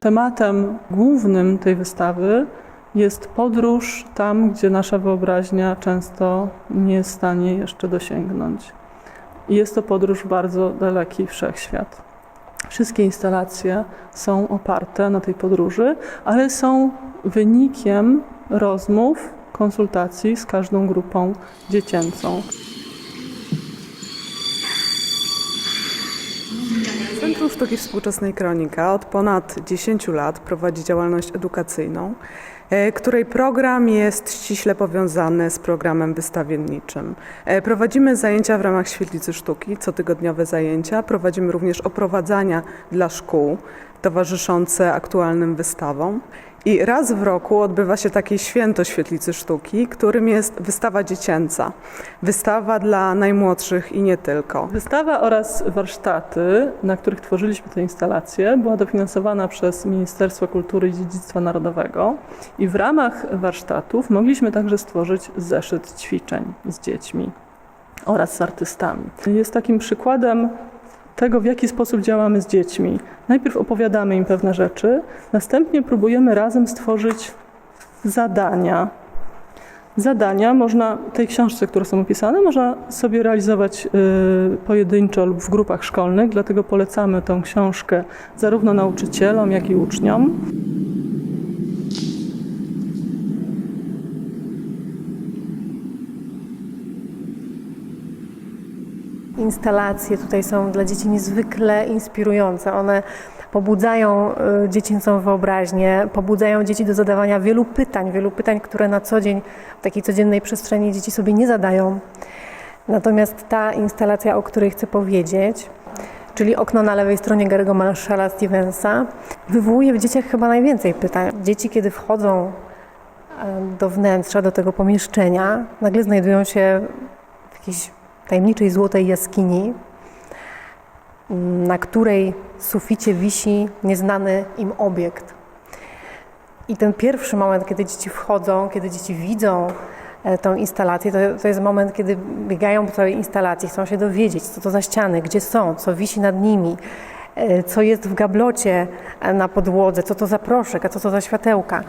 Tematem głównym tej wystawy jest podróż tam, gdzie nasza wyobraźnia często nie jest w stanie jeszcze dosięgnąć. Jest to podróż w bardzo daleki wszechświat. Wszystkie instalacje są oparte na tej podróży, ale są wynikiem rozmów, konsultacji z każdą grupą dziecięcą. Centrum Sztuki Współczesnej Kronika od ponad 10 lat prowadzi działalność edukacyjną, e, której program jest ściśle powiązany z programem wystawienniczym. E, Prowadzimy zajęcia w ramach Świetlicy Sztuki, cotygodniowe zajęcia. Prowadzimy również oprowadzania dla szkół towarzyszące aktualnym wystawom. I raz w roku odbywa się takie święto Świetlicy Sztuki, którym jest wystawa dziecięca. Wystawa dla najmłodszych i nie tylko. Wystawa oraz warsztaty, na których tworzyliśmy te instalacje, była dofinansowana przez Ministerstwo Kultury i Dziedzictwa Narodowego i w ramach warsztatów mogliśmy także stworzyć zeszyt ćwiczeń z dziećmi oraz z artystami. Jest takim przykładem tego, w jaki sposób działamy z dziećmi. Najpierw opowiadamy im pewne rzeczy, następnie próbujemy razem stworzyć zadania, Zadania można, tej książce, które są opisane, można sobie realizować y, pojedynczo lub w grupach szkolnych, dlatego polecamy tę książkę zarówno nauczycielom, jak i uczniom. Instalacje tutaj są dla dzieci niezwykle inspirujące. One pobudzają y, dziecięcą wyobraźnię, pobudzają dzieci do zadawania wielu pytań, wielu pytań, które na co dzień w takiej codziennej przestrzeni dzieci sobie nie zadają. Natomiast ta instalacja, o której chcę powiedzieć, czyli okno na lewej stronie Gary'ego Marshalla Stevensa, wywołuje w dzieciach chyba najwięcej pytań. Dzieci, kiedy wchodzą do wnętrza, do tego pomieszczenia, nagle znajdują się w jakiejś tajemniczej złotej jaskini, na której suficie wisi nieznany im obiekt. I ten pierwszy moment, kiedy dzieci wchodzą, kiedy dzieci widzą e, tą instalację, to, to jest moment, kiedy biegają po całej instalacji, chcą się dowiedzieć, co to za ściany, gdzie są, co wisi nad nimi, e, co jest w gablocie e, na podłodze, co to za proszek, a co to za światełka.